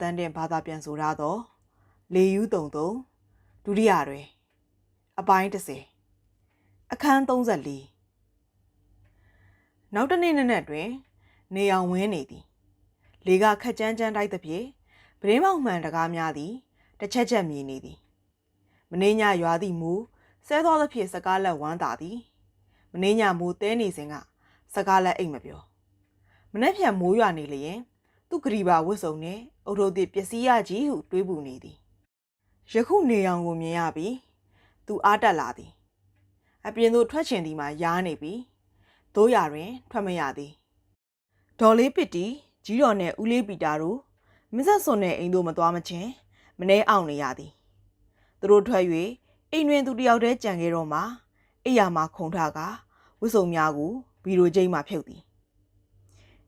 တန်းတင်ဘာသာပြန်ဆိုရတော့လေယူးတုံတုံဒုတိယတွင်အပိုင်း30အခန်း34နောက်တစ်နေ့နက်နက်တွင် နေအောင်ဝင်းနေသည် လေကခက်ကြမ်းကြမ်းတိုက်သဖြင့်ပရင်းမောင်မှန်တကားများသည်တစ်ချက်ချက်မြည်နေသည်မင်းညရွာသည့်မူဆဲသောသဖြင့်စကားလက်ဝမ်းသာသည်မင်းညမူတဲနေစဉ်ကစကားလက်အိတ်မပြောမနေ့ဖြန်မိုးရွာနေလျင်သူဂရီပါဝတ်စုံနှင့် အုတ်ထုတ်သည့်ပစ္စည်းရကြီးဟုတွေးပူနေသည်ယခုနေအောင်ကိုမြင်ရပြီးသူအားတက်လာသည်အပြင်သို့ထွက်ချင်သည်မှာရားနေပြီတို့ရတွင် ထွက်မရသည်ဒေါ်လေးပစ်တီကြီးတော်နဲ့ဦးလေးပီတာတို့မစ္ဆက်စွန်နဲ့အိမ်တို့မသွားမချင်းမနှဲအောင်နေရသည်သူတို့ထွက်၍အိမ်တွင်သူတယောက်တည်းကြံခဲ့တော့မှအိယာမှာခုံထားကဝစ်စုံများကိုဗီဒီယိုကျိမ်းမှဖြုတ်သည်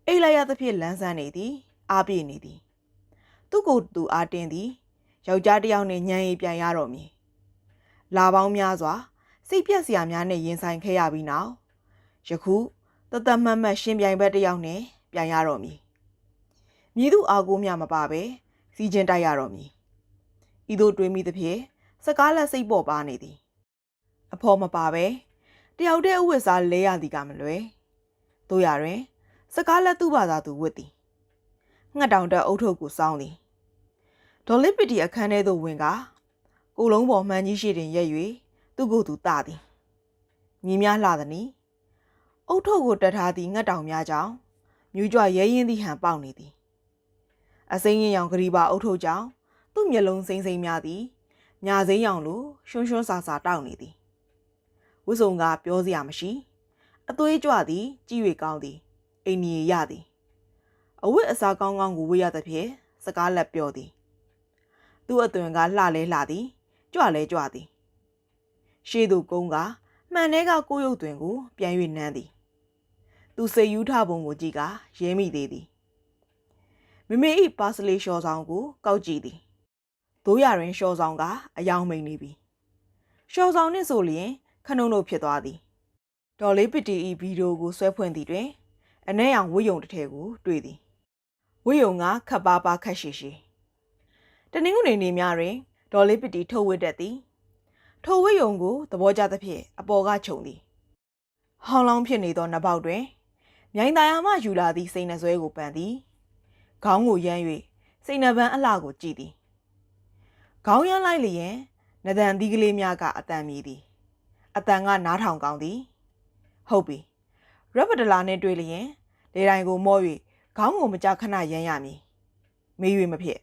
အိတ်လိုက်ရသဖြင့်လန်းဆန်းနေသည်အားပြေနေသည် သူ့ကိုယ်သူအားတင်းသည်ယောက်ျားတစ်ယောက်နှင့်ညံရီပြန်ရတော့မည်လာပေါင်းများစွာ စိတ်ပြက်စရာများနဲ့ရင်ဆိုင်ခဲ့ရပြီးနောက်ယခုတသက်မှတ်မှတ်ရှင်ပြိုင်ဘက်တစ်ယောက်နဲ့ပြန်ရတော့မည်မြည်သူအာကိုမြမပါပဲစီချင်းတိုက်ရတော့မည်ဤသို့တွေးမိသဖြင့်စကားလက်စိတ်ပေါ်ပါနေသည် အဖော်မပါပဲတယောက်တည်းအဝတ်စားလဲရသည်ကမလွယ်တို့ရတွင် စကားလက်သူ့ဘာသာသူဝတ်သည် ငှက်တောင်တက်အုတ်ထုတ်ကိုစောင်းသည်ဒေါ်လစ်ပီတီအခန်းထဲသို့ဝင်ကကိုယ်လုံးပေါ်မှန်ကြီးရှိတင်ရက်၍သူ့ကိုယ်သူတသည်မြင်းများလှသည်နီအုတ်ထုတ်ကိုတတ်ထားသည့်ငှက်တောင်များကြောင့်မြူးကြွရဲရင်သည့်ဟန်ပေါက်နေသည်အစိမ်းရင်ရောင်ဂရီပါအုတ်ထုတ်ကြောင့်သူ့မျက်လုံးစိမ့်စိမ့်များသည်ညာစိမ်းရောင်လိုရွှွန်းရွှွန်းဆာဆာတောက်နေသည်ဝစ်စုံကပြောစရာမရှိ အသွေးကြွသည်ကြည့်၍ကောင်းသည်အိမ်ကြီးရသည် အဝတ်အစားကောင်းကောင်းကိုဝေးရသဖြင့်စကားလက်ပြောသည်သူ့အသွင်ကလှလဲလှသည်ကြွလဲကြွသည်ရှေ့သို့ကုန်းကမှန်ထဲကကိုရုပ်တွင်ကို ပြန်၍နမ်းသည် သူစိတ်ယူထပုံကိုကြည့်ကရဲမိသေးသည်မမေဤပါစလေးလျှော်ဆောင်ကို ကောက်ကြည့်သည်တို့ရတွင်လျှော်ဆောင်ကအယောင်မိန်နေပြီလျှော်ဆောင်နှင့်ဆိုလျင်ခဏုံတို့ဖြစ်သွားသည်ဒေါ်လေးပတီဤဗီဒီယိုကိုဆွဲဖွင့်သည်တွင်အ내ရောင်ဝိယုံတစ်ထည်ကိုတွေ့သည် ဝိယုံကခပ်ပါပါခက်ရှိရှိတနင်္ဂနွေနေ့များတွင်ဒေါ်လေးပတီထုတ်ဝတ်တတ်သည်ထိုဝိယုံကိုသဘောကျသဖြင့်အပေါ်ကခြုံသည်ဟောင်းလောင်းဖြစ်နေသောနှပေါက်တွင်မြိုင်သားရမှယူလာသည့်စိတ်နှဆွဲကိုပန်သည်ခေါင်းကိုရမ်း၍စိတ်နှပန်းအလှကိုကြည့်သည်ခေါင်းရမ်းလိုက်လျင်နဒန်သီးကလေးများကအတန်မြည်သည်အတန်ကနားထောင်ကောင်းသည် ဟုတ်ပြီရဘဒလာနှင့်တွေ့လျင်လေတိုင်ကိုမော့၍ ခေါင်းကိုမကြခဏရမ်းရမည်မေး၍မဖြစ်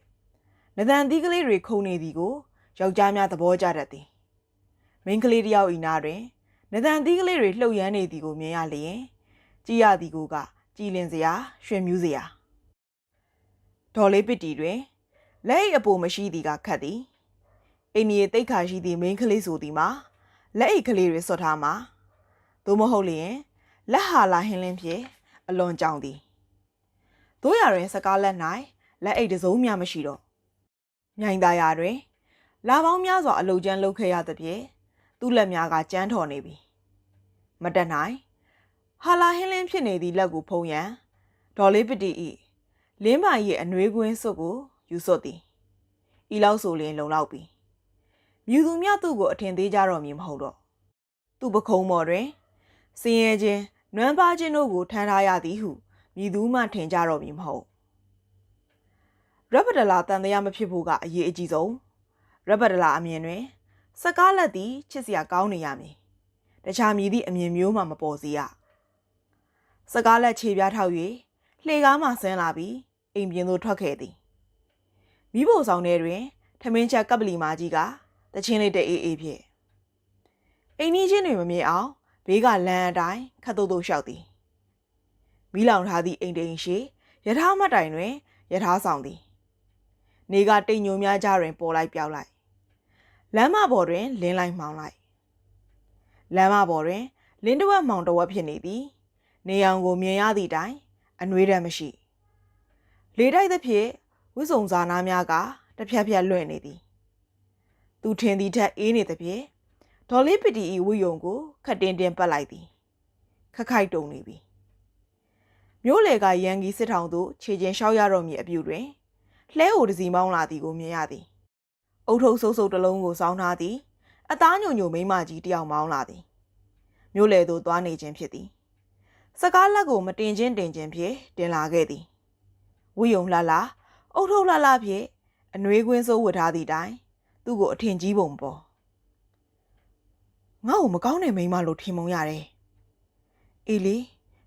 နဒန်သီးကလေးတွေခုန်နေသည်ကိုယောက်ျားများသဘောကျတတ်သည်မိန်းကလေးတယောက်ဤနာတွင်နဒန်သီးကလေးတွေလှုပ်ရမ်းနေသည်ကိုမြင်ရလျင်ကြည်ရသည်ကိုကကြည်လင်စရာရွှင်မြူးစရာဒေါ်လေးပစ်တီတွင်လက်အိတ်အပိုမရှိသည်ကခတ်သည်အိမ်ကြီးတိတ်ခါရှိသည့်မိန်းကလေးဆိုသည်မှာလက်အိတ်ကလေးတွေဆွတ်ထားမှာသို့မဟုတ်လျင်လက်ဟာလာဟင်းလင်းဖြင့်အလွန်ကြောင်သည် တို့ရတွင်စကားလက်၌လက်အိတ်တစုံမျှမရှိတော့မြိုင်သားရတွင် လာပေါင်းများစွာအလုတ်ကျန်းလုပ်ခဲ့ရသဖြင့်သူ့လက်များကကြမ်းထော်နေပြီမတက်နိုင်ဟာလာဟင်းလင်းဖြစ်နေသည့်လက်ကိုဖုံးရန်ဒေါ်လေးပတီဤလင်းပါရဲ့အနှွေးကွင်းစွပ်ကိုယူဆွတ်သည်ဤလောက်ဆိုလျင်လုံလောက်ပြီမြူသူမြသူ့ကိုအထင်သေးကြတော့မည်မဟုတ်တော့သူ့ပခုံးပေါ်တွင်စင်ရဲချင်းနွမ်းပါချင်းတို့ကိုထမ်းထားရသည်ဟု မြည်သူမှထင်ကြတော့မည်မဟုတ်ရဘဒလာတန်တရားမဖြစ်ဖို့ကအရေးအကြီးဆုံးရဘဒလာအမြင်တွင် စကားလက်သည်ချစ်စရာကောင်းနေရမည်တခြားမြည်သည့်အမြင်မျိုးမှမပေါ်စေရစကားလက်ခြေပြားထောက်၍လှေကားမှဆင်းလာပြီးအိမ်ပြင်သို့ထွက်ခဲ့သည်မိဖို့ဆောင်ထဲတွင်ထမင်းချက်ကပ်ပလီမာကြီးကတချင်းလေးတအေးအေးဖြင့်အိမ်ကြီးချင်းတွေမမြင်အောင်ဘေးကလမ်းအတိုင်းခတ်တုတ်တုတ်လျှောက်သည် မိလောင်ထားသည့်အိမ်တိန်ရှိယထာမတိုင်တွင်ယထာဆောင်သည်နေကတိမ်ညိုများကြတွင်ပေါ်လိုက်ပြောက်လိုက်လမ်းမပေါ်တွင်လင်းလိုက်မှောင်လိုက်လမ်းမပေါ်တွင်လင်းတဝက်မှောင်တဝက်ဖြစ်နေသည်နေအောင်ကိုမြင်ရသည့်တိုင်အနှွေးတမ်းမရှိလေတိုက်သဖြင့်ဝိစုံစာနာများကတဖြတ်ဖြတ်လွင့်နေသည် သူထင်သည်ထက်အေးနေသဖြင့်ဒေါ်လေးပတီဤဝိယုံကိုခတ်တင်းတင်းပတ်လိုက်သည်ခက်ခိုက်တုံနေပြီ မြို့လေကရန်ကြီးစစ်ထောင်သို့ခြေချင်းလျှောက်ရတော့မည်အပြူတွင်လှဲအိုတစီမောင်းလာသည်ကိုမြင်ရသည်အုတ်ထုပ်ဆုပ်ဆုပ်တစ်လုံးကိုစောင်းထားသည်အသားညိုညိုမိန်းမကြီးတစ်ယောက်မောင်းလာသည်မြို့လေသို့သွားနေခြင်းဖြစ်သည်စကားလက်ကိုမတင်ချင်းတင်ချင်းဖြင့်တင်လာခဲ့သည်ဝီယုံလှလှအုတ်ထုပ်လှလှဖြင့်အနှွေးကွင်းစိုးဝတ်ထားသည့်တိုင်သူ့ကိုအထင်ကြီးပုံပေါ်ငါ့ကိုမကောင်းတဲ့မိန်းမလို့ထင်မုံရတယ်အေးလေ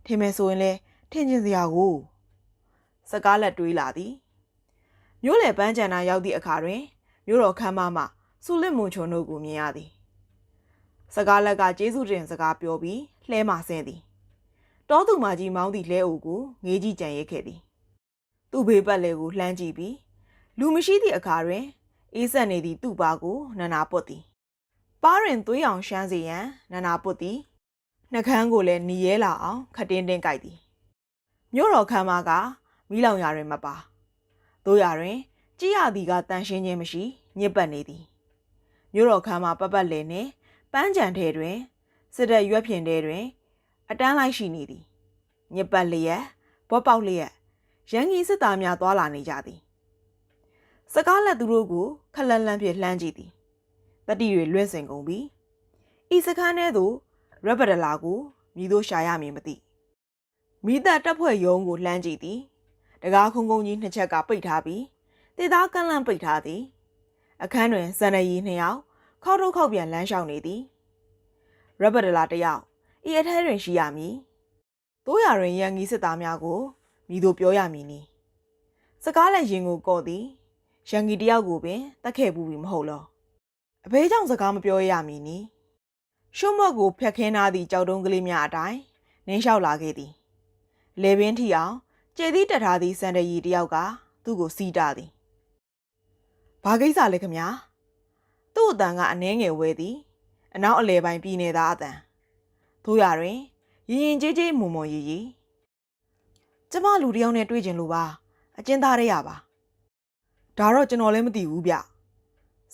ထင်မယ်ဆိုရင်လဲ ထင်ကျင်စရာကိုစကားလက်တွေးလာသည်မြို့လေပန်းချန်နာရောက်သည့်အခါတွင်မြို့တော်ခမ်းမမှစူလစ်မွန်ချုံတို့ကိုမြင်ရသည်စကားလက်ကကျေးဇူးတင်စကားပြောပြီးလှဲမှဆင်းသည်တောသူမကြီးမောင်းသည့်လဲအိုကိုငေးကြီးကြံရိတ်ခဲ့သည်သူ့ဘေးပတ်လေကိုလှမ်းကြည့်ပြီးလူမရှိသည့်အခါတွင်အေးဆက်နေသည့်သူ့ပါကိုနန္နာပုတ်သည်ပါးရင်သွေးအောင်ရှမ်းစေရန်နန္နာပုတ်သည်နှကန်းကိုလည်းหนีရဲလာအောင်ခတင်းတင်းကြိုက်သည် မြို့တော်ခမ်းမကမီးလောင်ရာတွင်မပါတို့ရာတွင် ကြည်ရသည်ကတန်ရှင်းခြင်းမရှိညစ်ပတ်နေသည်မြို့တော်ခမ်းမပတ်ပတ်လည်နှင့်ပန်းကြံထဲတွင်စစ်တပ်ရွက်ဖြင်ထဲတွင် အတန်းလိုက်ရှိနေသည်ညစ်ပတ်လျက်ဘောပေါက်လျက်ရန်ကြီးစစ်သားများသွာလာနေကြသည်စကားလက်သူတို့ကိုခက်လန်းလန်းဖြင့်လှမ်းကြည့်သည်တတိတွေလွင့်စင်ကုန်ပြီဤစခန်းထဲသို့ရဘဒလာကိုမြည်သို့ရှာရမည်မသိ မိသက်တပ်ဖွဲ့ရုံးကိုလှမ်းကြည့်သည်တကားခုံခုံကြီးနှစ်ချက်ကပိတ်ထားပြီးတေသားကန့်လန့်ပိတ်ထားသည် အခန်းတွင်စန္ဒရီနှစ်ယောက်ခောက်ထုတ်ခောက်ပြန်လမ်းလျှောက်နေသည်ရဘဒလာတစ်ယောက်ဤအထဲတွင်ရှိရမည်တိုးရတွင်ရန်ကြီးစစ်သားများကိုမိတို့ပြောရမည်နီစကားလည်းရင်ကိုကော့သည်ရန်ကြီးတယောက်ကိုပင်တတ်ခဲ့ပူပြီမဟုတ်လောအဖေးကြောင့်စကားမပြောရမည်နီရှုံးမော့ကိုဖျက်ခင်းထားသည့်ကြောက်တုံးကလေးများအတိုင်းနင်းလျှောက်လာခဲ့သည် လေပင်ထီအောင်ကျေသီးတက်ထားသည့်စန္ဒရီတယောက်ကသူ့ကိုစီးတာသည်ဘာကိစ္စလဲခမညာသူ့အတန်ကအနှဲငယ်ဝဲသည်အနောက်အလဲပိုင်းပြည်နေသားအတန်တို့ရတွင်ရင်ရင်ကြေးကြေးမုံမုံရီရီကျမလူတယောက်နဲ့တွေ့ကျင်လို့ပါအကျဉ်းသားရရပါဒါတော့ကျွန်တော်လည်းမသိဘူးဗျ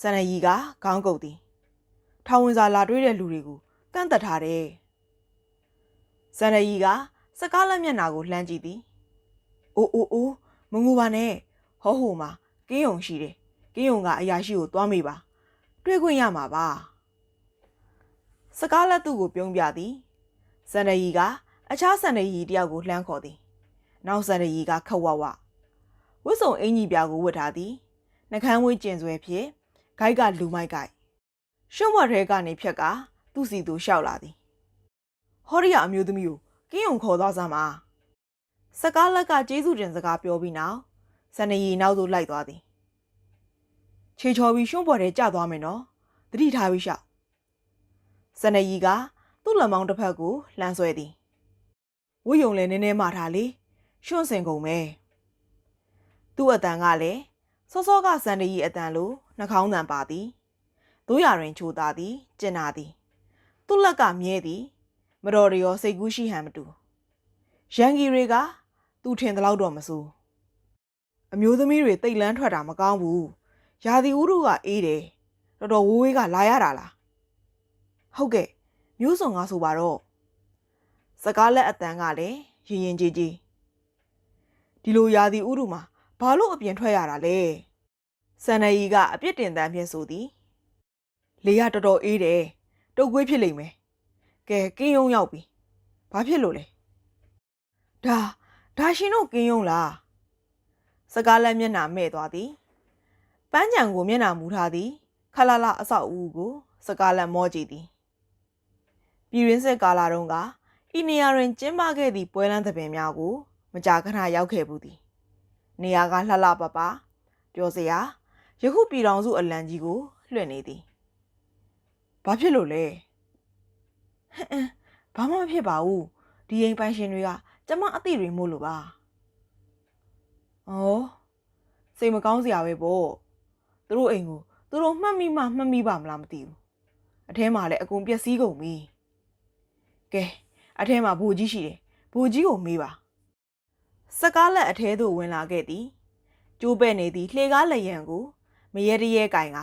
စန္ဒရီကခေါင်းကုပ်သည်ထောင်ဝင်စာလာတွေ့တဲ့လူတွေကိုကန့်သက်ထားတယ်စန္ဒရီက စကားလက်မျက်နာကိုလှမ်းကြည့်သည်အိုးအိုးအိုးမငူပါနဲ့ဟောဟိုမှာကင်းယုံရှိတယ်ကင်းယုံကအရာရှိကိုသွားမိပါတွေ့ခွင့်ရမှာပါစကားလက်သူ့ကိုပြုံးပြသည်စန္ဒရီကအခြားစန္ဒရီတယောက်ကိုလှမ်းခေါ်သည်နောက်စန္ဒရီကခက်ဝဝဝတ်စုံအင်ကြီးပြာကိုဝတ်ထားသည်နှကန်းဝေးကျင်စွဲဖြင့်ဂိုက်ကလူမိုက်ဂိုက်ရှုံးဘွက်ထဲကနေဖြက်ကသူ့စီသူလျှောက်လာသည်ဟောရီယာအမျိုးသမီးကို ကင်းုံခေါ်သွားစမ်းပါစကားလက်ကကျေးဇူးတင်စကားပြောပြီးနောက်စန္ဒရီနောက်သို့လိုက်သွားသည်ခြေချော်ပြီးရှုံးဘွက်ထဲကျသွားမယ်နော်တတိထားပြီးရှောက်စန္ဒရီကသူ့လက်မောင်းတစ်ဖက်ကိုလှမ်းဆွဲသည်ဝိယုံလည်းနည်းနည်းမှထားလေရွှွန့်စင်ကုန်မယ်သူ့အတန်ကလည်းစောစောကစန္ဒရီအတန်လိုနှာခေါင်းတန်ပါသည်တို့ရရင်ချိုသားသည်ကျင်နာသည်သူ့လက်ကမြဲသည် မတော်ရရောစိတ်ကူးရှိဟန်မတူရန်ကြီးတွေကသူ့ထင်သလောက်တော့မစိုးအမျိုးသမီးတွေတိတ်လန်းထွက်တာမကောင်းဘူးရာသီဥတုကအေးတယ်တော်တော်ဝိုးဝေးကလာရတာလားဟုတ်ကဲ့မျိုးစုံကဆိုပါတော့စကားလက်အတန်ကလည်းရင်ရင်ကြီးကြီးဒီလိုရာသီဥတုမှာဘာလို့အပြင်ထွက်ရတာလဲစန္ဒရီကအပြစ်တင်တမ်းဖြင့်ဆိုသည်လေကတော်တော်အေးတယ်တုတ်ကွေးဖြစ်လိမ့်မယ် ကဲကင်းယုံရောက်ပြီဘာဖြစ်လို့လဲဒါဒါရှင်တို့ကင်းယုံလားစကားလက်မျက်နှာမဲ့သွားသည်ပန်းချံကိုမျက်နှာမူထားသည်ခလာလာအဆောက်အဦကို စကားလက်မောကြည့်သည်ပြည်ရင်းစစ်ကာလာတုန်းကဤနေရာတွင်ကျင်းပခဲ့သည့်ပွဲလမ်းသဘင်များကို မကြာခဏရောက်ခဲ့ဘူးသည်နေရာကလှလှပပပြောစရာယခုပြည်တော်စုအလံကြီးကိုလွှင့်နေသည်ဘာဖြစ်လို့လဲ ဟမ်ဘာမှမဖြစ်ပါဘူးဒီအိမ်ပိုင်ရှင်တွေကကျမအသိတွေမို့လို့ပါဩစိတ်မကောင်းစရာပဲပေါ့သူတို့အိမ်ကိုသူတို့မှတ်မိမှမှတ်မိပါမလားမသိဘူးအထဲမှာလည်းအကုန်ပျက်စီးကုန်ပြီကဲအထဲမှာဘူကြီးရှိတယ်ဘူကြီးကိုမေးပါစကားလက်အထဲသို့ဝင်လာခဲ့သည်ကျိုးပဲ့နေသည့်လှေကားလက်ရန်ကိုမရဲတရဲကင်က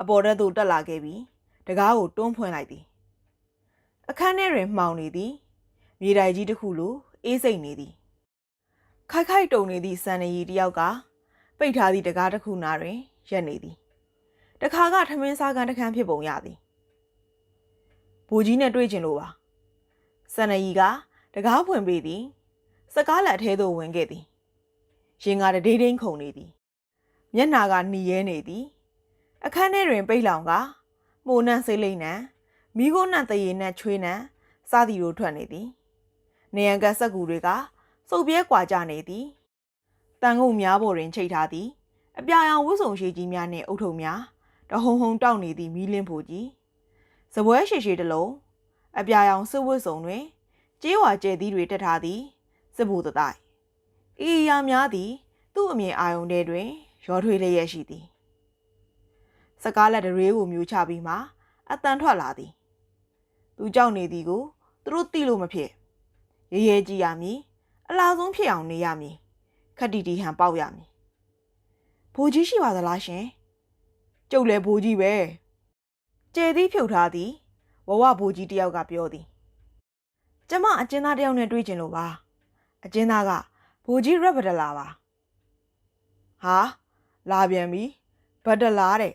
အပေါ်ထဲသို့တက်လာခဲ့ပြီးတကားကိုတွန်းဖွင့်လိုက်သည် အခန်းထဲတွင်မှောင်နေသည်မြေတိုင်ကြီးတစ်ခုလိုအေးစိတ်နေသည်ခိုက်ခိုက်တုံနေသည့်စံနေရီတယောက်ကပိတ်ထားသည့်တကားတစ်ခုနာတွင်ရက်နေသည်တခါကထမင်းစားကန်တစ်ခန်းဖြစ်ပုံရသည်ဘိုးကြီးနဲ့တွေ့ကျင်လို့ပါစန္ဒကြီးကတကားဖွင့်ပေးသည်စကားလက်ထဲသို့ဝင်ခဲ့သည်ရင်ကတဒေးဒိန်းခုန်နေသည်မျက်နာကหนีရဲနေသည်အခန်းထဲတွင် ပိတ်လောင်ကမိုးနှံစိတ်လိမ့်နှံ မိခိုးနှံတရေနှံချွေးနှံစသည်တို့ထွက်နေသည်နေရန်ကစက်ကူတွေကစုပ်ပြဲကွာကြနေသည်တန်ငုံများပေါ်တွင်ချိတ်ထားသည်အပြာရောင်ဝှစုံရှိကြီးများနှင့်အုတ်ထုံများတဟုံဟုံတောက်နေသည့်မီးလင်းဖို့ကြီးစပွဲရှိရှိတစ်လုံးအပြာရောင်စစ်ဝတ်စုံတွင်ကြေးဝါကျဲသီးတွေတက်ထားသည်စစ်ဖို့တတိုက်ဤအရာများသည် သူ့အမြင်အာယုန်ထဲတွင် ရောထွေးလျက်ရှိသည်စကားလက်တရေကိုမြူချပြီးမှအတန်ထွက်လာသည် သူကြောက်နေသည်ကိုသူတို့သိလို့မဖြစ်ရဲရဲကြည့်ရမည်အလားဆုံးဖြစ်အောင်နေရမည်ခက်တီတီဟန်ပေါက်ရမည်ဘိုးကြီးရှိပါသလားရှင်ကျုပ်လည်းဘိုးကြီးပဲကျဲသည်ဖြုတ်ထားသည်ဝဝဘိုးကြီးတယောက်ကပြောသည်ကျမအကျဉ်းသားတယောက်နဲ့တွေ့ကျင်လို့ပါအကျဉ်းသားကဘိုးကြီးရက်ဗဒလာပါဟာလာပြန်ပြီဗဒလာတဲ့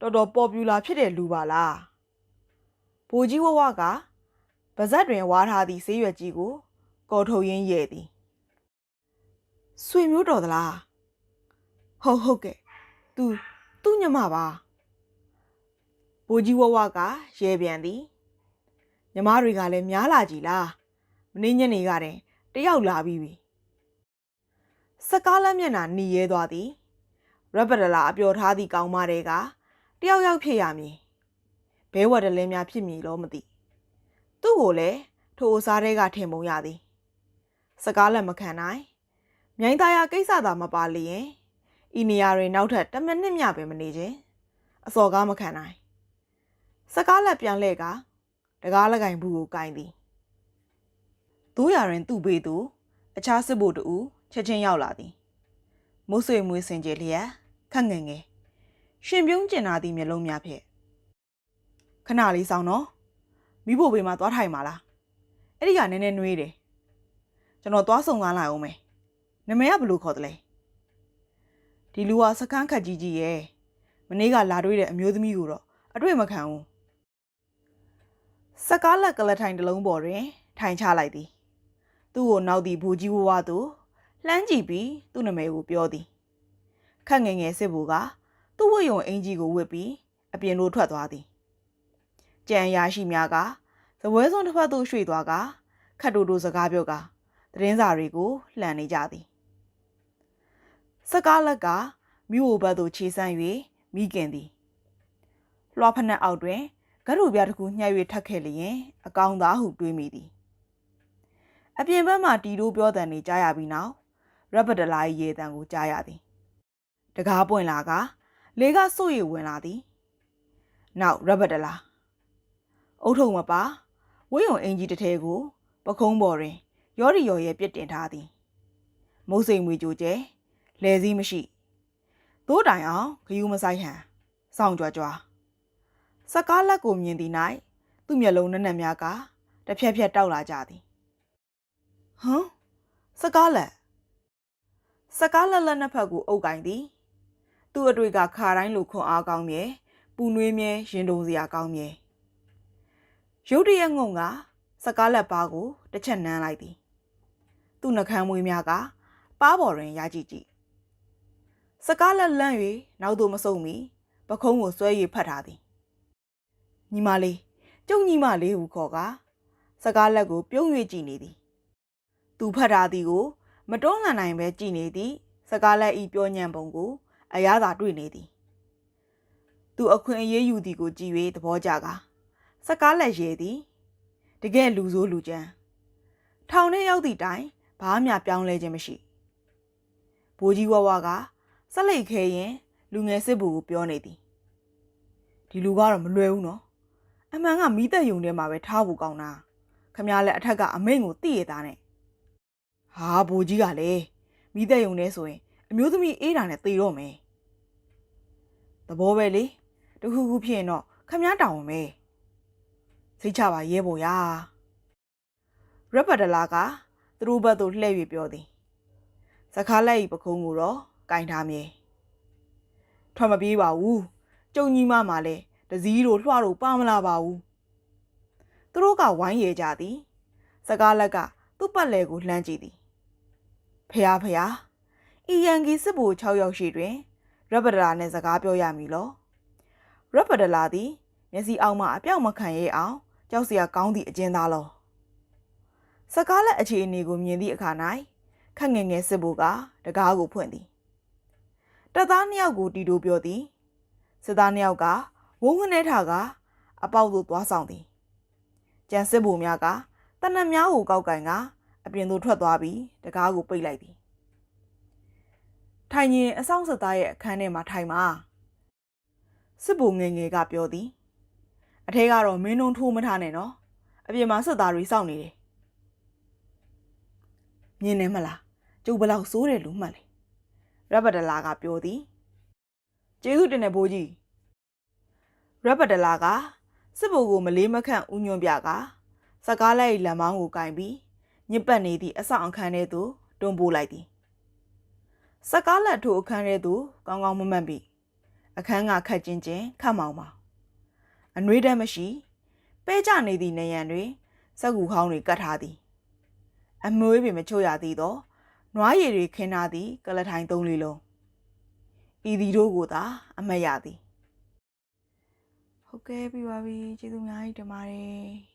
တော်တော်ပေါ်ပူလာဖြစ်တဲ့လူပါလား ဘိုးကြီးဝဝကပါဇက်တွင်ဝါထားသည့်ဆေးရွက်ကြီးကို ကော်ထုတ်ရင်းရဲ့သည်ဆွေမျိုးတော်သလားဟုတ်ဟုတ်ကဲ့သူသူ့ညမပါဘိုးကြီးဝဝကရဲပြန်သည်ညမတွေကလည်းများလာကြည်လားမင်းညနေကတည်းတယောက်လာပြီးပြီစကားလက်မျက်နှာหนีရဲသွားသည်ရဘဒလာအပျော်ထားသည့်ကောင်းမတွေကတယောက်ယောက်ဖြစ်ရမည် ဘဲဝတ်တလဲများဖြစ်မည်လို့မသိသူ့ကိုလည်းထိုအစားတွေကထင်ပုံရသည် စကားလည်းမခံနိုင်မြိုင်းသားရကိစ္စသာမပါလျင်ဤနေရာတွင်နောက်ထပ်10မိနစ်မျှပင်မနေခြင်းအစော်ကားမခံနိုင်စကားလက်ပြန်လဲကတကားလကင်ဘူးကိုကင်သည်တို့ရရင်သူ့ဘေးသူအခြားစစ်ဖို့တူချက်ချင်းရောက်လာသည်မုတ်ဆွေမွေးစင်ကြလျက်ခက်ငယ်ငယ်ရှင်ပြုံးကျင်လာသည့်မျက်လုံးများဖြင့် ခဏလေးဆောင်နော်မိဖို့ဘေးမှာသွားထိုင်ပါလားအဲ့ဒီကနည်းနည်းနှွေးတယ်ကျွန်တော်သွားဆုံကားလိုက်အောင်မယ်နမည်ကဘယ်လိုခေါ်သလဲဒီလူဟာစကန်းခတ်ကြီးကြီးရဲ့မနေ့ကလာတွေ့တဲ့အမျိုးသမီးကိုတော့အတွေ့မခံဘူးစကားလက်ကလထိုင်တစ်လုံးပေါ်တွင် ထိုင်ချလိုက်သည် သူ့ကိုနောက်သည့်ဘူကြီးဝဝသူလှမ်းကြည့်ပြီးသူ့နာမည်ကိုပြောသည်ခက်ငယ်ငယ်စစ်ဘူကသူ့ဝတ်ရုံအင်ကြီးကိုဝတ်ပြီးအပြင်သို့ထွက်သွားသည် ကြံရရှိများကဇပွဲစုံတစ်ဖက်သို့ရွှေ့သွားကခတ်တူတူစကားပြောကသတင်းစာတွေကိုလှန်နေကြသည်စကားလက်ကမြို့ဘက်သို့ခြေဆန့်၍မိခင်သည်လွှာဖက်နှက်အောက်တွင်ဂရုပြားတစ်ခုညှက်၍ထပ်ခဲ့လျင် အကောင်သားဟုတွေးမိသည်အပြင်ဘက်မှတီတိုးပြောတဲ့နေကြားရပြီးနောက်ရဘဒလာ၏ရေတံကိုကြားရသည်တကားပွင့်လာကလေကစွရဝင်လာသည် နောက်ရဘဒလာ အုတ်ထုံမပါဝိယုံအင်ကြီးတစ်ထဲကို ပခုံးပေါ်တွင် ရော်ရီရော်ရဲ့ပြစ်တင်ထားသည်မုတ်စိမ်မွေကြိုကျဲလဲစည်းမရှိသို့တိုင်အောင်ဂယူးမဆိုင်ဟန်စောင့်ကြွကြွစကားလက်ကိုမြင်သည့်၌သူ့မျက်လုံးနက်နက်များကတစ်ဖြက်ဖြက်တောက်လာကြသည်ဟမ်စကားလက်စကားလက်လက်နှစ်ဖက်ကိုအုပ်ကင်သည် သူ့အတွေ့ကခါတိုင်းလိုခွန်အားကောင်းမြဲပူနွေးမြဲရင်တုံစရာကောင်းမြဲ ရုတ်တရက်ငုံကစကားလက်ပါကိုတစ်ချက်နမ်းလိုက်သည်သူ့နှကမ်းမွေးများကပါးပေါ်တွင်ရကြည့်ကြည့်စကားလက်လန့်၍နောက်သို့မဆုံမီပခုံးကိုဆွဲ၍ဖတ်ထားသည်ညီမလေးကျုံညီမလေးဟုခေါ်ကစကားလက်ကိုပြုံး၍ကြည့်နေသည်သူဖတ်ထားသည်ကို မတွန်းလှန်နိုင်ပဲကြည်နေသည် စကားလက်ဤပြောညံပုံကိုအရသာတွေ့နေသည် သူအခွင့်အရေးယူသည်ကိုကြည်၍သဘောကျကား စကားလက်ရဲသည်တကယ်လူဆိုးလူကြမ်းထောင်ထဲရောက်သည့်တိုင်ဘာမှပြောင်းလဲခြင်းမရှိဘိုးကြီးဝဝကဆက်လက်ခဲရင်လူငယ်စစ်ဘူကိုပြောနေသည်ဒီလူကတော့မလွယ်ဘူးနော်အမှန်ကမိသက်ယုံထဲမှာပဲထားဖို့ကောင်းတာခမရလက်အထက်ကအမိန့်ကိုသိရတာနဲ့ဟာဘိုးကြီးကလည်းမိသက်ယုံထဲဆိုရင် အမျိုးသမီးအေးတာနဲ့သေတော့မယ်သဘောပဲလေတခုခုဖြစ်ရင်တော့ခမရတောင်းဝင်မယ် စိတ်ချပါရဲပေါ်ရာရဘတ်ဒလာကသူတို့ဘက်သို့လှည့်၍ပြောသည်စကားလက်ဤပခုံးကိုတော့ကင်ထားမြဲထွက်မပြေးပါဘူးကျုံကြီးမမှလည်းတစည်းတို့လွှတို့ပါမလာပါဘူးသူတို့ကဝိုင်းရကြသည် စကားလက်ကသူ့ပတ်လည်ကိုလှမ်းကြည့်သည်ဖះဖះအီယန်ကီစစ်ဘို6ယောက်ရှိတွင်ရပဒလာနဲ့စကားပြောရမည်လောရပဒလာသည်မျက်စိအောက်မှအပြောက်မခံရအောင် ကြောက်စရာကောင်းသည့်အကျဉ်းသားလောစကားလက်အခြေအနေကိုမြင်သည့်အခါ၌ခက်ငယ်ငယ်စစ်ဘိုကတကားကိုဖွင့်သည်တပ်သားနှစ်ယောက်ကိုတီတိုပြောသည်စစ်သားနှစ်ယောက်ကဝုန်းကနေထားကအပေါက်သို့သွားဆောင်သည်ကြံစစ်ဘိုများကတနက်များကိုကောက်ကင်ကအပြင်သို့ထွက်သွားပြီးတကားကိုပိတ်လိုက်သည်ထိုင်ရင်အဆောင်စစ်သားရဲ့အခန်းထဲမှာထိုင်ပါစစ်ဘိုငယ်ငယ်ကပြောသည် အထဲကတော့မင်းတို့ထိုးမထားနဲ့နော်အပြင်မှာစစ်သားတွေစောင့်နေတယ်မြင်နေမလားကျုပ်ဘလောက်စိုးတယ်လို့မှတ်လေရဘဒလာကပြောသည်ကျေးဇူးတင်တဲ့ဘိုးကြီးရဘဒလာကစစ်ဘိုကိုမလေးမခန့်ဥညွန့်ပြကစကားလက်၏လက်မောင်းကိုကင်ပြီးညစ်ပတ်နေသည့်အဆောင်အခန်းထဲသို့တွန်းပို့လိုက်သည်စကားလက်ထိုအခန်းထဲသို့ကောင်းကောင်းမမှတ်ပြီအခန်းကခက်ချင်းချင်းခတ်မောင်မောင် အနှွေးတမ်းမရှိပဲကြနေသည့်နေရန်တွင်စက်ကူခေါင်းတွေကတ်ထားသည် အမွေးပင်မချို့ရသည်တော့နွားရည်တွေခင်းထားသည်ကလထိုင်သုံးလေးလုံးဤသည်တို့ကိုသာအမတ်ရသည်ဟုတ်ကဲ့ပြီပါပြီကျေးဇူးအများကြီးတင်ပါတယ်